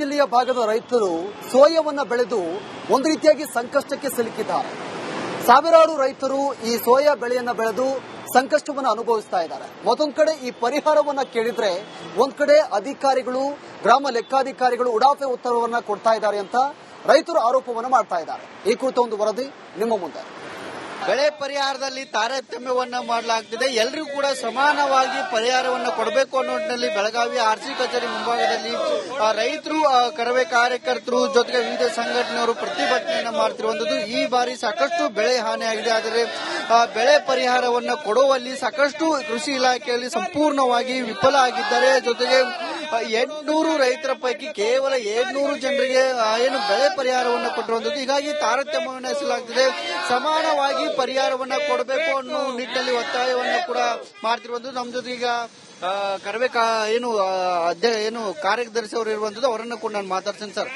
ಜಿಲ್ಲೆಯ ಭಾಗದ ರೈತರು ಸೋಯವನ್ನು ಬೆಳೆದು ಒಂದು ರೀತಿಯಾಗಿ ಸಂಕಷ್ಟಕ್ಕೆ ಸಿಲುಕಿದ್ದಾರೆ. ಸಾವಿರಾರು ರೈತರು ಈ ಸೋಯಾ ಬೆಳೆಯನ್ನ ಬೆಳೆದು ಸಂಕಷ್ಟವನ್ನು ಅನುಭವಿಸ್ತಾ ಇದ್ದಾರೆ. ಮತ್ತೊಂದು ಕಡೆ ಈ ಪರಿಹಾರವನ್ನ ಕೇಳಿದ್ರೆ ಒಂದ್ ಕಡೆ ಅಧಿಕಾರಿಗಳು, ಗ್ರಾಮ ಲೆಕ್ಕಾಧಿಕಾರಿಗಳು ಉಡಾಫೆ ಉತ್ತರವನ್ನ ಕೊಡ್ತಾ ಇದ್ದಾರೆ ಅಂತ ರೈತರು ಆರೋಪವನ್ನ ಮಾಡ್ತಾ ಇದ್ದಾರೆ. ಈ ಕುರಿತ ಒಂದು ವರದಿ ನಿಮ್ಮ ಮುಂದೆ. ಬೆಳೆ ಪರಿಹಾರದಲ್ಲಿ ತಾರತಮ್ಯವನ್ನು ಮಾಡಲಾಗ್ತಿದೆ. ಎಲ್ಲರಿಗೂ ಕೂಡ ಸಮಾನವಾಗಿ ಪರಿಹಾರವನ್ನು ಕೊಡಬೇಕು ಅನ್ನೋ ನಿಟ್ಟಿನಲ್ಲಿ ಬೆಳಗಾವಿ ಆರ್ಸಿ ಕಚೇರಿ ಮುಂಭಾಗದಲ್ಲಿ ರೈತರು ಕರವೇ ಕಾರ್ಯಕರ್ತರು ಜೊತೆಗೆ ವಿವಿಧ ಸಂಘಟನೆಯವರು ಪ್ರತಿಭಟನೆಯನ್ನು ಮಾಡ್ತಿರುವಂತದ್ದು ಈ ಬಾರಿ ಸಾಕಷ್ಟು ಬೆಳೆ ಹಾನಿಯಾಗಿದೆ ಆದರೆ ಬೆಳೆ ಪರಿಹಾರವನ್ನು ಕೊಡುವಲ್ಲಿ ಸಾಕಷ್ಟು ಕೃಷಿ ಇಲಾಖೆಯಲ್ಲಿ ಸಂಪೂರ್ಣವಾಗಿ ವಿಫಲ ಆಗಿದ್ದಾರೆ. ಜೊತೆಗೆ ಎಂಟುನೂರು ರೈತರ ಪೈಕಿ ಕೇವಲ ಏಳ್ನೂರು ಜನರಿಗೆ ಏನು ಬೆಳೆ ಪರಿಹಾರವನ್ನು ಕೊಟ್ಟಿರುವಂತದ್ದು ಹೀಗಾಗಿ ತಾರತಮ್ಯವನ್ನು ಸಮಾನವಾಗಿ ಪರಿಹಾರವನ್ನ ಕೊಡಬೇಕು ಅನ್ನೋ ನಿಟ್ಟಿನಲ್ಲಿ ಒತ್ತಾಯವನ್ನು ಕೂಡ ಮಾಡ್ತಿರುವಂತದ್ದು ನಮ್ಮ ಜೊತೆ ಈಗ ಆ, ಕರವೇ ಕಾ- ಏನು ಅಧ್ಯಯ ಏನು ಕಾರ್ಯದರ್ಶಿ ಅವರು ಇರುವಂತದ್ದು ಅವರನ್ನ ಕೂಡ ನಾನು ಮಾತಾಡ್ತೀನಿ ಸರ್.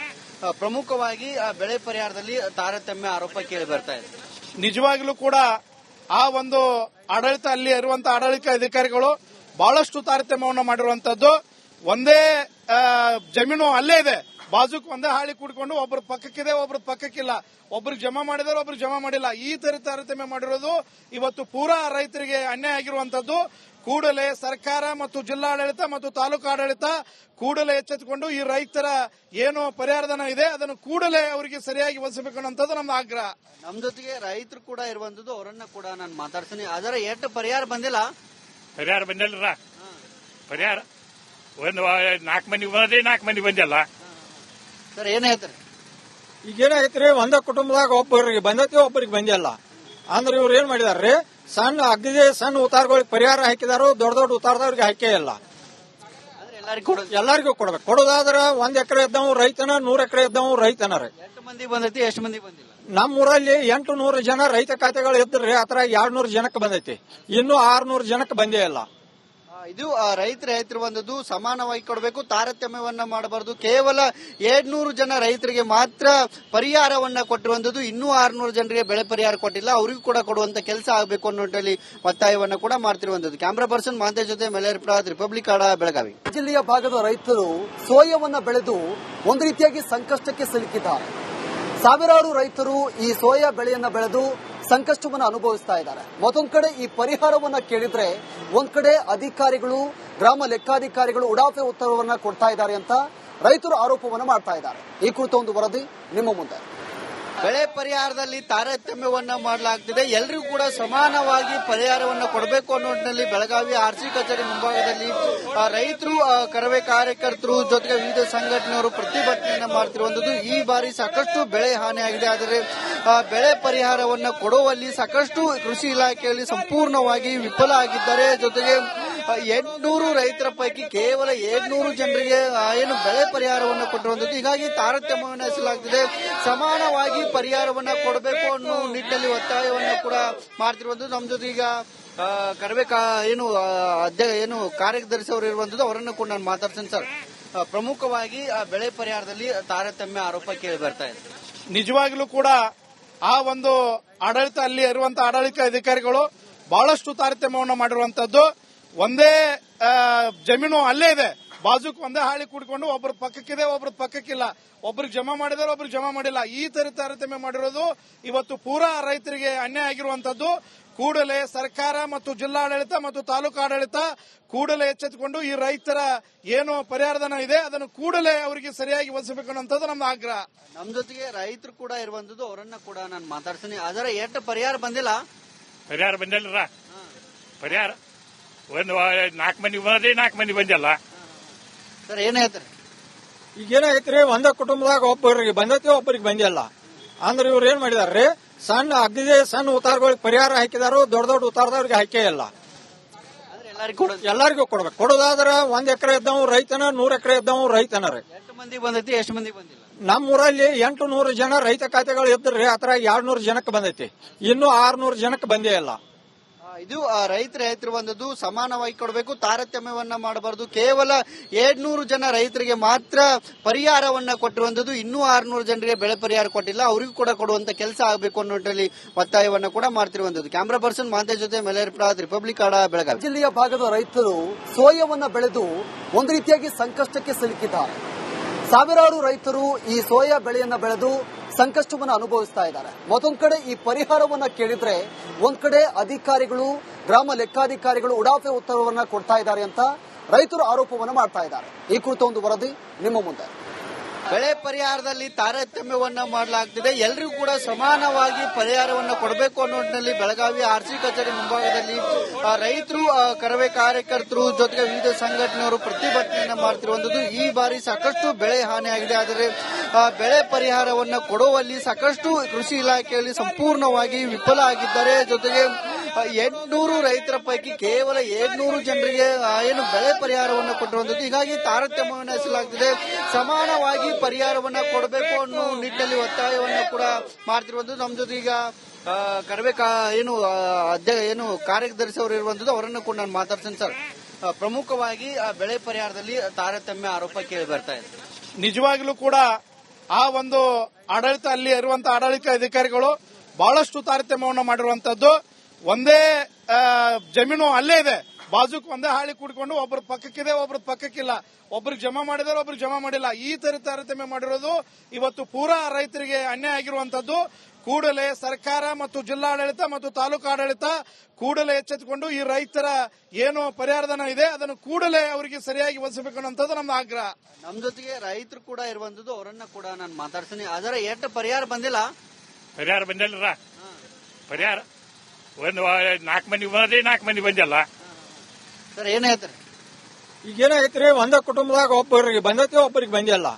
ಪ್ರಮುಖವಾಗಿ ಆ ಬೆಳೆ ಪರಿಹಾರದಲ್ಲಿ ತಾರತಮ್ಯ ಆರೋಪ ಕೇಳಿ ಬರ್ತಾ ಇದೆ. ನಿಜವಾಗ್ಲೂ ಕೂಡ ಆ ಒಂದು ಆಡಳಿತ ಅಲ್ಲಿ ಇರುವಂತಹ ಆಡಳಿತ ಅಧಿಕಾರಿಗಳು ಬಹಳಷ್ಟು ತಾರತಮ್ಯವನ್ನು ಮಾಡಿರುವಂತದ್ದು. ಒಂದೇ ಜಮೀನು ಅಲ್ಲೇ ಇದೆ. ಬಾಜುಕ್ ಒಂದೇ ಹಾಳಿ ಕೂಡ್ಕೊಂಡು ಒಬ್ರ ಪಕ್ಕಕ್ಕಿದೆ ಒಬ್ರ ಪಕ್ಕಕ್ಕಿಲ್ಲ. ಒಬ್ರಿಗೆ ಜಮಾ ಮಾಡಿದಾರೆ ಒಬ್ರಿಗೆ ಜಮಾ ಮಾಡಿಲ್ಲ. ಈ ತರ ತಾರತಮ್ಯ ಮಾಡಿರೋದು ಇವತ್ತು ಪೂರಾ ರೈತರಿಗೆ ಅನ್ಯಾಯ ಆಗಿರುವಂತದ್ದು ಕೂಡಲೇ ಸರ್ಕಾರ ಮತ್ತು ಜಿಲ್ಲಾಡಳಿತ ಮತ್ತು ತಾಲೂಕು ಆಡಳಿತ ಕೂಡಲೇ ಎಚ್ಚೆತ್ತುಕೊಂಡು ಈ ರೈತರ ಏನು ಪರಿಹಾರಧನ ಇದೆ ಅದನ್ನು ಕೂಡಲೇ ಅವರಿಗೆ ಸರಿಯಾಗಿ ಒದಗಿಸಬೇಕು ಅನ್ನೋಂಥದ್ದು ನಮ್ಮ ಆಗ್ರಹ. ನಮ್ಮ ಜೊತೆಗೆ ರೈತರು ಕೂಡ ಇರುವಂತದ್ದು ಅವರನ್ನ ಕೂಡ ನಾನು ಮಾತಾಡ್ತೀನಿ. ಅದರ ಎಷ್ಟು ಪರಿಹಾರ ಬಂದಿಲ್ಲ? ಪರಿಹಾರ ಬಂದಿಲ್ಲ ಪರಿಹಾರ? ಒಂದು ನಾಲ್ಕು ಮಂದಿ ಬಂದ್ರೆ ನಾಲ್ಕು ಮಂದಿ ಬಂದಿಲ್ಲ ಸರ್ ಏನ್ ಹೇಳ್ತಾರೆ? ಈಗ ಏನಾಗೈತ್ರಿ ಒಂದ ಕುಟುಂಬದಾಗ ಒಬ್ಬರಿಗೆ ಬಂದತಿ ಒಬ್ಬರಿಗೆ ಬಂದಿಲ್ಲ. ಅಂದ್ರೆ ಇವ್ರು ಏನ್ ಮಾಡಿದಾರ್ರಿ ಸಣ್ಣ ಅಗ್ದಿ ಸಣ್ಣ ಉತ್ತಾರಗಳಿಗೆ ಪರಿಹಾರ ಹಾಕಿದಾರು ದೊಡ್ಡ ದೊಡ್ಡ ಉತ್ತಾರದವ್ರಿಗೆ ಹಾಕೇ ಇಲ್ಲ. ಎಲ್ಲರಿಗೂ ಎಲ್ಲರಿಗೂ ಕೊಡ್ಬೇಕು. ಕೊಡೋದಾದ್ರೆ ಒಂದ್ ಎಕರೆ ಇದ್ದವ್ ರೈತನ ನೂರ್ ಎಕರೆ ಇದ್ದವ್ ರೈತನ ರೀ. ಎಷ್ಟು ಮಂದಿ ಬಂದೈತಿ ಎಷ್ಟು ಮಂದಿ ಬಂದಿಲ್ಲ? ನಮ್ಮ ಊರಲ್ಲಿ ಎಂಟು ನೂರು ಜನ ರೈತ ಖಾತೆಗಳು ಇದ್ರಿ ಆತರ ಎರಡ್ ನೂರು ಜನಕ್ಕೆ ಬಂದೈತಿ. ಇನ್ನು ಆರ್ನೂರು ಜನಕ್ಕೆ ಬಂದೇ ಇಲ್ಲ. ಇದು ರೈತರ ಹೇಳ್ತಿರುವಂತದ್ದು ಸಮಾನವಾಗಿ ಕೊಡಬೇಕು, ತಾರತಮ್ಯವನ್ನ ಮಾಡಬಾರದು. ಕೇವಲ ಏಳ್ನೂರು ಜನ ರೈತರಿಗೆ ಮಾತ್ರ ಪರಿಹಾರವನ್ನ ಕೊಟ್ಟಿರುವಂತದ್ದು ಇನ್ನೂ ಆರ್ನೂರು ಜನರಿಗೆ ಬೆಳೆ ಪರಿಹಾರ ಕೊಟ್ಟಿಲ್ಲ, ಅವರಿಗೂ ಕೂಡ ಕೊಡುವಂತ ಕೆಲಸ ಆಗಬೇಕು ಅನ್ನೋ ನಿಟ್ಟಿನಲ್ಲಿ ಒತ್ತಾಯವನ್ನ ಕೂಡ ಮಾಡ್ತಿರುವಂತದ್ದು ಕ್ಯಾಮ್ರಾ ಪರ್ಸನ್ ಮಾಂತೆ ಜೊತೆ ಮೇಲೆ ರಿಪಬ್ಲಿಕ್ ಆಡ ಬೆಳಗಾವಿ. ಜಿಲ್ಲೆಯ ಭಾಗದ ರೈತರು ಸೋಯವನ್ನು ಬೆಳೆದು ಒಂದು ರೀತಿಯಾಗಿ ಸಂಕಷ್ಟಕ್ಕೆ ಸಿಲುಕಿದ್ದಾರೆ. ಸಾವಿರಾರು ರೈತರು ಈ ಸೋಯಾ ಬೆಳೆಯನ್ನ ಬೆಳೆದು ಸಂಕಷ್ಟವನ್ನು ಅನುಭವಿಸ್ತಾ ಇದ್ದಾರೆ. ಮತ್ತೊಂದು ಕಡೆ ಈ ಪರಿಹಾರವನ್ನ ಕೇಳಿದ್ರೆ ಒಂದ್ ಕಡೆ ಅಧಿಕಾರಿಗಳು, ಗ್ರಾಮ ಲೆಕ್ಕಾಧಿಕಾರಿಗಳು ಉಡಾಫೆ ಉತ್ತರವನ್ನ ಕೊಡ್ತಾ ಇದ್ದಾರೆ ಅಂತ ರೈತರು ಆರೋಪವನ್ನು ಮಾಡ್ತಾ ಇದ್ದಾರೆ. ಈ ಕುರಿತ ಒಂದು ವರದಿ ನಿಮ್ಮ ಮುಂದೆ. ಬೆಳೆ ಪರಿಹಾರದಲ್ಲಿ ತಾರತಮ್ಯವನ್ನ ಮಾಡಲಾಗ್ತಿದೆ. ಎಲ್ಲರಿಗೂ ಕೂಡ ಸಮಾನವಾಗಿ ಪರಿಹಾರವನ್ನು ಕೊಡಬೇಕು ಅನ್ನೋ ನಿಟ್ಟಿನಲ್ಲಿ ಬೆಳಗಾವಿ ಆರ್ಸಿ ಕಚೇರಿ ಮುಂಭಾಗದಲ್ಲಿ ರೈತರು ಕರವೇ ಕಾರ್ಯಕರ್ತರು ಜೊತೆಗೆ ವಿವಿಧ ಸಂಘಟನೆಯವರು ಪ್ರತಿಭಟನೆಯನ್ನು ಮಾಡ್ತಿರುವಂತದ್ದು ಈ ಬಾರಿ ಸಾಕಷ್ಟು ಬೆಳೆ ಹಾನಿಯಾಗಿದೆ ಆದರೆ ಬೆಳೆ ಪರಿಹಾರವನ್ನು ಕೊಡುವಲ್ಲಿ ಸಾಕಷ್ಟು ಕೃಷಿ ಇಲಾಖೆಯಲ್ಲಿ ಸಂಪೂರ್ಣವಾಗಿ ವಿಫಲ ಆಗಿದ್ದಾರೆ. ಜೊತೆಗೆ ಎಂಟುನೂರು ರೈತರ ಪೈಕಿ ಕೇವಲ ಏಳ್ನೂರು ಜನರಿಗೆ ಏನು ಬೆಳೆ ಪರಿಹಾರವನ್ನು ಕೊಟ್ಟಿರುವಂತದ್ದು ಹೀಗಾಗಿ ತಾರತಮ್ಯವನ್ನು ಎಸಲಾಗ್ತಿದೆ ಸಮಾನವಾಗಿ ಪರಿಹಾರವನ್ನ ಕೊಡಬೇಕು ಅನ್ನೋ ನಿಟ್ಟಿನಲ್ಲಿ ಒತ್ತಾಯವನ್ನು ಕೂಡ ಮಾಡ್ತಿರುವಂತದ್ದು ನಮ್ಮ ಜೊತೆ ಈಗ ಆ, ಕರವೇ ಕಾ- ಏನು ಅಧ್ಯಕ್ಷ ಏನು ಕಾರ್ಯದರ್ಶಿ ಅವರು ಇರುವಂತದ್ದು ಅವರನ್ನು ಕೂಡ ನಾನು ಮಾತಾಡ್ತೀನಿ ಸರ್. ಪ್ರಮುಖವಾಗಿ ಆ ಬೆಳೆ ಪರಿಹಾರದಲ್ಲಿ ತಾರತಮ್ಯ ಆರೋಪ ಕೇಳಿ ಬರ್ತಾ ಇದೆ. ನಿಜವಾಗ್ಲೂ ಕೂಡ ಆ ಒಂದು ಆಡಳಿತ ಅಲ್ಲಿ ಇರುವಂತಹ ಆಡಳಿತ ಅಧಿಕಾರಿಗಳು ಬಹಳಷ್ಟು ತಾರತಮ್ಯವನ್ನು ಮಾಡಿರುವಂತದ್ದು ಒಂದೇ ಜಮೀನು ಅಲ್ಲೇ ಇದೆ. ಬಾಜುಕ್ ಒಂದೇ ಹಾಳಿ ಕೂಡ್ಕೊಂಡು ಒಬ್ಬರ ಪಕ್ಕಕ್ಕಿದೆ ಒಬ್ಬರ ಪಕ್ಕಕ್ಕಿಲ್ಲ. ಒಬ್ರಿಗೆ ಜಮಾ ಮಾಡಿದಾರೆ ಒಬ್ರಿಗೆ ಜಮಾ ಮಾಡಿಲ್ಲ. ಈ ತರ ತಾರತಮ್ಯ ಮಾಡಿರೋದು ಇವತ್ತು ಪೂರಾ ರೈತರಿಗೆ ಅನ್ಯಾಯ ಆಗಿರುವಂತದ್ದು ಕೂಡಲೇ ಸರ್ಕಾರ ಮತ್ತು ಜಿಲ್ಲಾಡಳಿತ ಮತ್ತು ತಾಲೂಕು ಆಡಳಿತ ಕೂಡಲೇ ಎಚ್ಚೆತ್ತುಕೊಂಡು ಈ ರೈತರ ಏನು ಪರಿಹಾರಧನ ಇದೆ ಅದನ್ನು ಕೂಡಲೇ ಅವರಿಗೆ ಸರಿಯಾಗಿ ಒದಗಿಸಬೇಕು ಅನ್ನೋದು ನಮ್ಮ ಆಗ್ರಹ. ನಮ್ಮ ಜೊತೆಗೆ ರೈತರು ಕೂಡ ಇರುವಂತದ್ದು ಅವರನ್ನ ಕೂಡ ನಾನು ಮಾತಾಡ್ತೀನಿ. ಅದರ ಎಷ್ಟು ಪರಿಹಾರ ಬಂದಿಲ್ಲ. ಪರಿಹಾರ ಬಂದಿಲ್ಲ ಪರಿಹಾರ? ಒಂದು ನಾಲ್ಕು ಮಂದಿ ಬಂದ್ರಿ ನಾಲ್ಕು ಮಂದಿ ಬಂದಿಲ್ಲ. ಸರ್ ಏನ್ ಹೇಳ್ತಾರೆ? ಈಗ ಏನಾಗೈತ್ರಿ ಒಂದ ಕುಟುಂಬದಾಗ ಒಬ್ಬರಿಗೆ ಬಂದೈತಿ ಒಬ್ಬರಿಗೆ ಬಂದಿಲ್ಲ. ಅಂದ್ರೆ ಇವ್ರು ಏನ್ ಮಾಡಿದಾರ್ರಿ ಸಣ್ಣ ಅಗ್ದಿ ಸಣ್ಣ ಉತ್ತಾರಗಳಿಗೆ ಪರಿಹಾರ ಹಾಕಿದಾರು ದೊಡ್ಡ ದೊಡ್ಡ ಉತ್ತಾರದವ್ರಿಗೆ ಹಾಕೇ ಇಲ್ಲ. ಎಲ್ಲರಿಗೂ ಎಲ್ಲರಿಗೂ ಕೊಡ್ಬೇಕು. ಕೊಡೋದಾದ್ರ ಒಂದ್ ಎಕರೆ ಇದ್ದವ್ ರೈತನ ನೂರ್ ಎಕರೆ ಇದ್ದವ್ ರೈತನ ರೀ. ಎಷ್ಟು ಮಂದಿ ಬಂದೈತಿ ಎಷ್ಟು ಮಂದಿ ಬಂದಿಲ್ಲ? ನಮ್ಮ ಊರಲ್ಲಿ ಎಂಟು ನೂರು ಜನ ರೈತ ಖಾತೆಗಳು ಇದ್ರಿ ಅದ್ರ ಎರಡ್ ನೂರು ಜನಕ್ಕೆ ಬಂದೈತಿ. ಇನ್ನು ಆರ್ನೂರು ಜನಕ್ಕೆ ಬಂದೇ ಇಲ್ಲ. ಇದು ರೈತರು ಹೇಳ್ತಿರುವಂತದ್ದು ಸಮಾನವಾಗಿ ಕೊಡಬೇಕು, ತಾರತಮ್ಯವನ್ನ ಮಾಡಬಾರದು. ಕೇವಲ ಏಳ್ನೂರು ಜನ ರೈತರಿಗೆ ಮಾತ್ರ ಪರಿಹಾರವನ್ನ ಕೊಟ್ಟಿರುವಂತದ್ದು ಇನ್ನೂ ಆರ್ನೂರು ಜನರಿಗೆ ಬೆಳೆ ಪರಿಹಾರ ಕೊಟ್ಟಿಲ್ಲ, ಅವರಿಗೂ ಕೂಡ ಕೊಡುವಂತ ಕೆಲಸ ಆಗಬೇಕು ಅನ್ನೋ ಒತ್ತಾಯವನ್ನ ಕೂಡ ಮಾಡ್ತಿರುವಂತದ್ದು ಕ್ಯಾಮ್ರಾ ಪರ್ಸನ್ ಮಾತೆ ಜೊತೆ ಮೇಲೆ ರಿಪಬ್ಲಿಕ್ ಆಡ ಬೆಳಗಾವಿ. ಜಿಲ್ಲೆಯ ಭಾಗದ ರೈತರು ಸೋಯವನ್ನ ಬೆಳೆದು ಒಂದು ರೀತಿಯಾಗಿ ಸಂಕಷ್ಟಕ್ಕೆ ಸಿಲುಕಿದ್ದಾರೆ. ಸಾವಿರಾರು ರೈತರು ಈ ಸೋಯಾ ಬೆಳೆಯನ್ನ ಬೆಳೆದು ಸಂಕಷ್ಟವನ್ನ ಅನುಭವಿಸ್ತಾ ಇದ್ದಾರೆ. ಮತ್ತೊಂದ್ ಕಡೆ ಈ ಪರಿಹಾರವನ್ನ ಕೇಳಿದ್ರೆ ಒಂದ್ ಕಡೆ ಅಧಿಕಾರಿಗಳು, ಗ್ರಾಮ ಲೆಕ್ಕಾಧಿಕಾರಿಗಳು ಉಡಾಫೆ ಉತ್ತರವನ್ನ ಕೊಡ್ತಾ ಇದ್ದಾರೆ ಅಂತ ರೈತರು ಆರೋಪವನ್ನು ಮಾಡ್ತಾ ಇದ್ದಾರೆ. ಈ ಕುರಿತ ಒಂದು ವರದಿ ನಿಮ್ಮ ಮುಂದೆ. ಬೆಳೆ ಪರಿಹಾರದಲ್ಲಿ ತಾರತಮ್ಯವನ್ನ ಮಾಡಲಾಗ್ತಿದೆ. ಎಲ್ಲರಿಗೂ ಕೂಡ ಸಮಾನವಾಗಿ ಪರಿಹಾರವನ್ನು ಕೊಡಬೇಕು ಅನ್ನೋ ನಿಟ್ಟಿನಲ್ಲಿ ಬೆಳಗಾವಿ ಆರ್ಸಿ ಕಚೇರಿ ಮುಂಭಾಗದಲ್ಲಿ ರೈತರು ಕರವೇ ಕಾರ್ಯಕರ್ತರು ಜೊತೆಗೆ ವಿವಿಧ ಸಂಘಟನೆಯವರು ಪ್ರತಿಭಟನೆಯನ್ನ ಮಾಡ್ತಿರುವಂತದ್ದು ಈ ಬಾರಿ ಸಾಕಷ್ಟು ಬೆಳೆ ಹಾನಿಯಾಗಿದೆ ಆದರೆ ಬೆಳೆ ಪರಿಹಾರವನ್ನು ಕೊಡುವಲ್ಲಿ ಸಾಕಷ್ಟು ಕೃಷಿ ಇಲಾಖೆಯಲ್ಲಿ ಸಂಪೂರ್ಣವಾಗಿ ವಿಫಲ ಆಗಿದ್ದಾರೆ. ಜೊತೆಗೆ ಎಂಟುನೂರು ರೈತರ ಪೈಕಿ ಕೇವಲ ಏಳ್ನೂರು ಜನರಿಗೆ ಏನು ಬೆಳೆ ಪರಿಹಾರವನ್ನು ಕೊಟ್ಟಿರುವಂತದ್ದು ಹೀಗಾಗಿ ತಾರತಮ್ಯವನ್ನು ಸಮಾನವಾಗಿ ಪರಿಹಾರವನ್ನ ಕೊಡಬೇಕು ಅನ್ನೋ ನಿಟ್ಟಿನಲ್ಲಿ ಒತ್ತಾಯವನ್ನು ಕೂಡ ಮಾಡ್ತಿರುವಂತದ್ದು ನಮ್ಮ ಜೊತೆ ಈಗ ಕಡಿಮೆ ಏನು ಏನು ಕಾರ್ಯದರ್ಶಿ ಅವರು ಇರುವಂತದ್ದು ಅವರನ್ನು ಕೂಡ ನಾನು ಮಾತಾಡ್ತೀನಿ ಸರ್. ಪ್ರಮುಖವಾಗಿ ಆ ಬೆಳೆ ಪರಿಹಾರದಲ್ಲಿ ತಾರತಮ್ಯ ಆರೋಪ ಕೇಳಿ ಬರ್ತಾ ಇದೆ. ನಿಜವಾಗ್ಲೂ ಕೂಡ ಆ ಒಂದು ಆಡಳಿತ ಅಲ್ಲಿ ಇರುವಂತಹ ಆಡಳಿತ ಅಧಿಕಾರಿಗಳು ಬಹಳಷ್ಟು ತಾರತಮ್ಯವನ್ನು ಮಾಡಿರುವಂತದ್ದು ಒಂದೇ ಜಮೀನು ಅಲ್ಲೇ ಇದೆ. ಬಾಜುಕ್ ಒಂದೇ ಹಾಳಿ ಕೂಡಿಕೊಂಡು ಒಬ್ರ ಪಕ್ಕಕ್ಕಿದೆ ಒಬ್ರ ಪಕ್ಕಕ್ಕಿಲ್ಲ. ಒಬ್ರಿಗೆ ಜಮಾ ಮಾಡಿದಾರೆ ಒಬ್ರಿಗೆ ಜಮಾ ಮಾಡಿಲ್ಲ. ಈ ತರ ತಾರತಮ್ಯ ಮಾಡಿರೋದು ಇವತ್ತು ಪೂರಾ ರೈತರಿಗೆ ಅನ್ಯಾಯ ಆಗಿರುವಂತದ್ದು ಕೂಡಲೇ ಸರ್ಕಾರ ಮತ್ತು ಜಿಲ್ಲಾಡಳಿತ ಮತ್ತು ತಾಲೂಕು ಆಡಳಿತ ಕೂಡಲೇ ಎಚ್ಚೆತ್ತುಕೊಂಡು ಈ ರೈತರ ಏನು ಪರಿಹಾರಧನ ಇದೆ ಅದನ್ನು ಕೂಡಲೇ ಅವರಿಗೆ ಸರಿಯಾಗಿ ಒದಗಿಸಬೇಕು ಅನ್ನೋದು ನಮ್ಮ ಆಗ್ರಹ. ನಮ್ಮ ಜೊತೆಗೆ ರೈತರು ಕೂಡ ಇರುವಂತದ್ದು ಅವರನ್ನ ಕೂಡ ನಾನು ಮಾತಾಡ್ತೀನಿ. ಆದರೆ ಎಷ್ಟು ಪರಿಹಾರ ಬಂದಿಲ್ಲ? ಪರಿಹಾರ ಬಂದಿಲ್ಲ ಪರಿಹಾರ? ಒಂದು ನಾಲ್ಕು ಮಂದಿ ಬಂದ್ರಿ ನಾಲ್ಕು ಮಂದಿ ಬಂದಿಲ್ಲ. ಸರ್ ಏನ್ ಹೇಳ್ತಾರೆ? ಈಗ ಏನಾಗೈತ್ರಿ ಒಂದ ಕುಟುಂಬದಾಗ ಒಬ್ಬರಿಗೆ ಬಂದೈತಿ ಒಬ್ಬರಿಗೆ ಬಂದಿಲ್ಲ.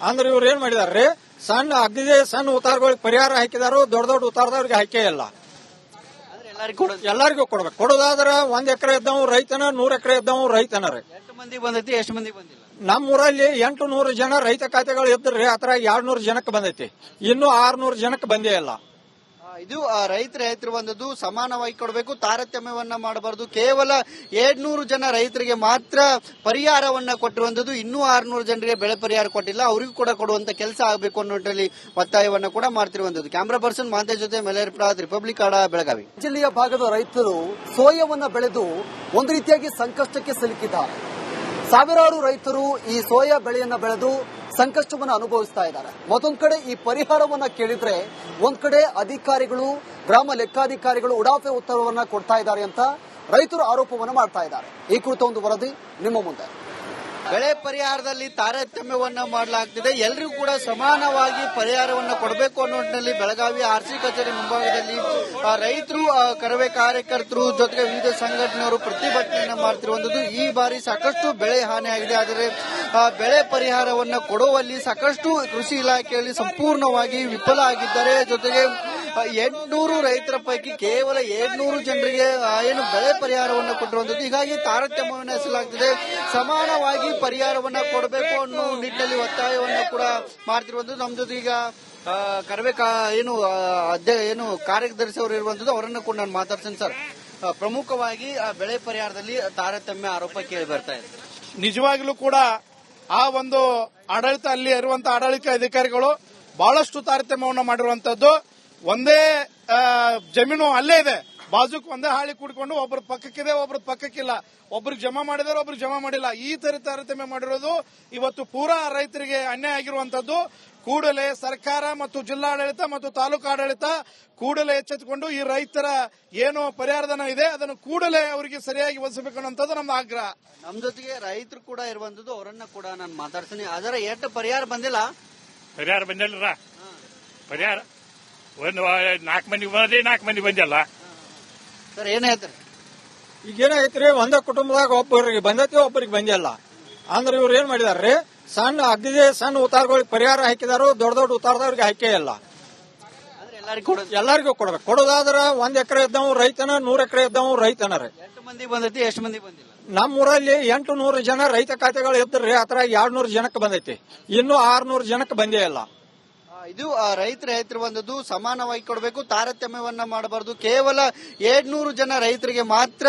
ಅಂದ್ರೆ ಇವ್ರು ಏನ್ ಮಾಡಿದಾರ್ರಿ ಸಣ್ಣ ಅಗ್ದಿ ಸಣ್ಣ ಉತ್ತಾರಗಳಿಗೆ ಪರಿಹಾರ ಹಾಕಿದಾರು ದೊಡ್ಡ ದೊಡ್ಡ ಉತ್ತಾರದವ್ರಿಗೆ ಹಾಕೇ ಇಲ್ಲ. ಅಂದ್ರೆ ಎಲ್ಲರಿಗೂ ಎಲ್ಲರಿಗೂ ಕೊಡ್ಬೇಕು. ಕೊಡೋದಾದ್ರೆ ಒಂದ್ ಎಕರೆ ಇದ್ದವ್ ರೈತನ ನೂರ್ ಎಕರೆ ಇದ್ದವ್ ರೈತನ ರೀ. ಎಷ್ಟು ಮಂದಿ ಬಂದೈತಿ ಎಷ್ಟು ಮಂದಿ ಬಂದಿಲ್ಲ? ನಮ್ಮ ಊರಲ್ಲಿ ಎಂಟು ನೂರು ಜನ ರೈತ ಖಾತೆಗಳು ಇದ್ರಿ ಆತರ ಎರಡ್ ನೂರು ಜನಕ್ಕೆ ಬಂದೈತಿ. ಇನ್ನು ಆರ್ನೂರು ಜನಕ್ಕೆ ಬಂದೇ ಇಲ್ಲ. ಇದು ರೈತರ ಬಂದದ್ದು ಸಮಾನವಾಗಿ ಕೊಡಬೇಕು, ತಾರತಮ್ಯವನ್ನ ಮಾಡಬಾರದು. ಕೇವಲ ಏಳ್ನೂರು ಜನ ರೈತರಿಗೆ ಮಾತ್ರ ಪರಿಹಾರವನ್ನ ಕೊಟ್ಟಿರುವಂತದ್ದು ಇನ್ನೂ ಆರ್ನೂರು ಜನರಿಗೆ ಬೆಳೆ ಪರಿಹಾರ ಕೊಟ್ಟಿಲ್ಲ, ಅವರಿಗೂ ಕೂಡ ಕೊಡುವಂತ ಕೆಲಸ ಆಗಬೇಕು ಅನ್ನೋದ್ರಲ್ಲಿ ನಿಟ್ಟಿನಲ್ಲಿ ಒತ್ತಾಯವನ್ನ ಕೂಡ ಮಾಡ್ತಿರುವಂತದ್ದು ಕ್ಯಾಮ್ರಾ ಪರ್ಸನ್ ಮಾತೆ ಜೊತೆ ಮಲೇರ್ಪುರ ರಿಪಬ್ಲಿಕ್ ಆಡ ಬೆಳಗಾವಿ. ಜಿಲ್ಲೆಯ ಭಾಗದ ರೈತರು ಸೋಯಾವನ್ನ ಬೆಳೆದು ಒಂದು ರೀತಿಯಾಗಿ ಸಂಕಷ್ಟಕ್ಕೆ ಸಿಲುಕಿದ ಸಾವಿರಾರು ರೈತರು ಈ ಸೋಯಾ ಬೆಳೆಯನ್ನ ಬೆಳೆದು ಸಂಕಷ್ಟವನ್ನ ಅನುಭವಿಸ್ತಾ ಇದ್ದಾರೆ. ಮತ್ತೊಂದ್ ಕಡೆ ಈ ಪರಿಹಾರವನ್ನ ಕೇಳಿದ್ರೆ ಒಂದ್ ಕಡೆ ಅಧಿಕಾರಿಗಳು, ಗ್ರಾಮ ಲೆಕ್ಕಾಧಿಕಾರಿಗಳು ಉಡಾಫೆ ಉತ್ತರವನ್ನ ಕೊಡ್ತಾ ಇದ್ದಾರೆ ಅಂತ ರೈತರು ಆರೋಪವನ್ನು ಮಾಡ್ತಾ ಇದ್ದಾರೆ. ಈ ಕುರಿತ ಒಂದು ವರದಿ ನಿಮ್ಮ ಮುಂದೆ. ಬೆಳೆ ಪರಿಹಾರದಲ್ಲಿ ತಾರತಮ್ಯವನ್ನ ಮಾಡಲಾಗ್ತಿದೆ. ಎಲ್ಲರಿಗೂ ಕೂಡ ಸಮಾನವಾಗಿ ಪರಿಹಾರವನ್ನ ಕೊಡಬೇಕು ಅನ್ನೋ ನಿಟ್ಟಿನಲ್ಲಿ ಬೆಳಗಾವಿ ಆರ್ಸಿ ಕಚೇರಿ ಮುಂಭಾಗದಲ್ಲಿ ರೈತರು ಕರವೇ ಕಾರ್ಯಕರ್ತರು ಜೊತೆಗೆ ವಿವಿಧ ಸಂಘಟನೆಯವರು ಪ್ರತಿಭಟನೆಯನ್ನು ಮಾಡ್ತಿರುವಂತದ್ದು ಈ ಬಾರಿ ಸಾಕಷ್ಟು ಬೆಳೆ ಹಾನಿಯಾಗಿದೆ. ಆದರೆ ಬೆಳೆ ಪರಿಹಾರವನ್ನು ಕೊಡುವಲ್ಲಿ ಸಾಕಷ್ಟು ಕೃಷಿ ಇಲಾಖೆಯಲ್ಲಿ ಸಂಪೂರ್ಣವಾಗಿ ವಿಫಲ ಆಗಿದ್ದಾರೆ. ಜೊತೆಗೆ ಎಂಟುನೂರು ರೈತರ ಪೈಕಿ ಕೇವಲ ಏಳ್ನೂರು ಜನರಿಗೆ ಏನು ಬೆಳೆ ಪರಿಹಾರವನ್ನು ಕೊಟ್ಟಿರುವಂತದ್ದು ಹೀಗಾಗಿ ತಾರತಮ್ಯವನ್ನು ಎಸಲಾಗ್ತಿದೆ ಸಮಾನವಾಗಿ ಪರಿಹಾರವನ್ನ ಕೊಡಬೇಕು ಅನ್ನೋ ನಿಟ್ಟಿನಲ್ಲಿ ಒತ್ತಾಯವನ್ನು ಕೂಡ ಮಾಡ್ತಿರುವಂತದ್ದು ನಮ್ಮ ಜೊತೆಗೆ ಈಗ ಕರವೇ ಏನು ಏನು ಕಾರ್ಯದರ್ಶಿ ಅವರು ಇರುವಂತದ್ದು ಅವರನ್ನು ಕೂಡ ನಾನು ಮಾತಾಡ್ತೀನಿ ಸರ್. ಪ್ರಮುಖವಾಗಿ ಬೆಳೆ ಪರಿಹಾರದಲ್ಲಿ ತಾರತಮ್ಯ ಆರೋಪ ಕೇಳಿ ಬರ್ತಾ ಇದೆ. ನಿಜವಾಗ್ಲೂ ಕೂಡ ಆ ಒಂದು ಆಡಳಿತ ಅಲ್ಲಿ ಇರುವಂತಹ ಆಡಳಿತ ಅಧಿಕಾರಿಗಳು ಬಹಳಷ್ಟು ತಾರತಮ್ಯವನ್ನು ಮಾಡಿರುವಂತದ್ದು. ಒಂದೇ ಜಮೀನು ಅಲ್ಲೇ ಇದೆ. ಬಾಜುಕ್ ಒಂದೇ ಹಾಳಿ ಕೂಡ್ಕೊಂಡು ಒಬ್ರ ಪಕ್ಕಕ್ಕಿದೆ ಒಬ್ರ ಪಕ್ಕಕ್ಕಿಲ್ಲ. ಒಬ್ರಿಗೆ ಜಮಾ ಮಾಡಿದಾರೆ ಒಬ್ರಿಗೆ ಜಮಾ ಮಾಡಿಲ್ಲ. ಈ ತರ ತಾರತಮ್ಯ ಮಾಡಿರೋದು ಇವತ್ತು ಪೂರಾ ರೈತರಿಗೆ ಅನ್ಯಾಯ ಆಗಿರುವಂತದ್ದು ಕೂಡಲೇ ಸರ್ಕಾರ ಮತ್ತು ಜಿಲ್ಲಾಡಳಿತ ಮತ್ತು ತಾಲೂಕು ಆಡಳಿತ ಕೂಡಲೇ ಎಚ್ಚೆತ್ತುಕೊಂಡು ಈ ರೈತರ ಏನು ಪರಿಹಾರಧನ ಇದೆ ಅದನ್ನು ಕೂಡಲೇ ಅವರಿಗೆ ಸರಿಯಾಗಿ ಒದಗಿಸಬೇಕು ಅನ್ನೋಂಥದ್ದು ನಮ್ಮ ಆಗ್ರಹ. ನಮ್ಮ ಜೊತೆಗೆ ರೈತರು ಕೂಡ ಇರುವಂತದ್ದು ಅವರನ್ನ ಕೂಡ ನಾನು ಮಾತಾಡ್ತೀನಿ. ಅದರ ಎಷ್ಟು ಪರಿಹಾರ ಬಂದಿಲ್ಲ? ಪರಿಹಾರ ಬಂದಿಲ್ಲ ಪರಿಹಾರ? ಒಂದು ನಾಲ್ಕು ಮಂದಿ ಬಂದ್ರೆ ನಾಲ್ಕು ಮಂದಿ ಬಂದಿಲ್ಲ. ಸರ್ ಏನೇ ಹೇಳ್ತಾರೆ ಈಗ ಏನಾಗೈತ್ರಿ ಒಂದ ಕುಟುಂಬದಾಗ ಒಬ್ಬರಿಗೆ ಬಂದೈತಿ ಒಬ್ಬರಿಗೆ ಬಂದಿಲ್ಲ. ಅಂದ್ರೆ ಇವ್ರು ಏನ್ ಮಾಡಿದಾರ್ರಿ ಸಣ್ಣ ಅಗ್ದಿದೆ ಸಣ್ಣ ಉತ್ತಾರಗಳಿಗೆ ಪರಿಹಾರ ಹಾಕಿದಾರು ದೊಡ್ಡ ದೊಡ್ಡ ಉತ್ತಾರದವ್ರಿಗೆ ಹಾಕೇ ಇಲ್ಲ. ಎಲ್ಲರಿಗೂ ಕೊಡ್ಬೇಕು. ಕೊಡೋದಾದ್ರ ಒಂದ್ ಎಕರೆ ಇದ್ದವ್ ರೈತನ ನೂರ್ ಎಕರೆ ಇದ್ದವ್ ರೈತನ ರೀ. ಎಷ್ಟು ಮಂದಿ ಬಂದೈತಿ ಎಷ್ಟು ಮಂದಿ ಬಂದಿಲ್ಲ? ನಮ್ಮ ಊರಲ್ಲಿ ಎಂಟು ನೂರು ಜನ ರೈತ ಖಾತೆಗಳು ಇದ್ರಿ ಆತರ ಎರಡ್ ನೂರು ಜನಕ್ಕೆ ಬಂದೈತಿ. ಇನ್ನು ಆರ್ನೂರು ಜನಕ್ಕೆ ಬಂದೇ ಇಲ್ಲ. ಇದು ರೈತರ ರೈತರು ಬಂದದ್ದು ಸಮಾನವಾಗಿ ಕೊಡಬೇಕು, ತಾರತಮ್ಯವನ್ನ ಮಾಡಬಾರದು. ಕೇವಲ ಏಳ್ನೂರು ಜನ ರೈತರಿಗೆ ಮಾತ್ರ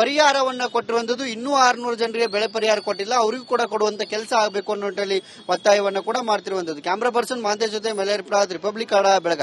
ಪರಿಹಾರವನ್ನ ಕೊಟ್ಟಿರುವಂತದ್ದು ಇನ್ನೂ ಆರ್ನೂರು ಜನರಿಗೆ ಬೆಳೆ ಪರಿಹಾರ ಕೊಟ್ಟಿಲ್ಲ, ಅವರಿಗೂ ಕೂಡ ಕೊಡುವಂತ ಕೆಲಸ ಆಗಬೇಕು ಅನ್ನೋ ಒತ್ತಾಯವನ್ನು ಒತ್ತಾಯವನ್ನ ಕೂಡ ಮಾಡ್ತಿರುವಂತದ್ದು ಕ್ಯಾಮ್ರಾ ಪರ್ಸನ್ ಮಾಂತೇಶ್ ಜೊತೆ ಮಲೇರ್ಪುರ ರಿಪಬ್ಲಿಕ್ ಆಡ ಬೆಳಗಾವಿ.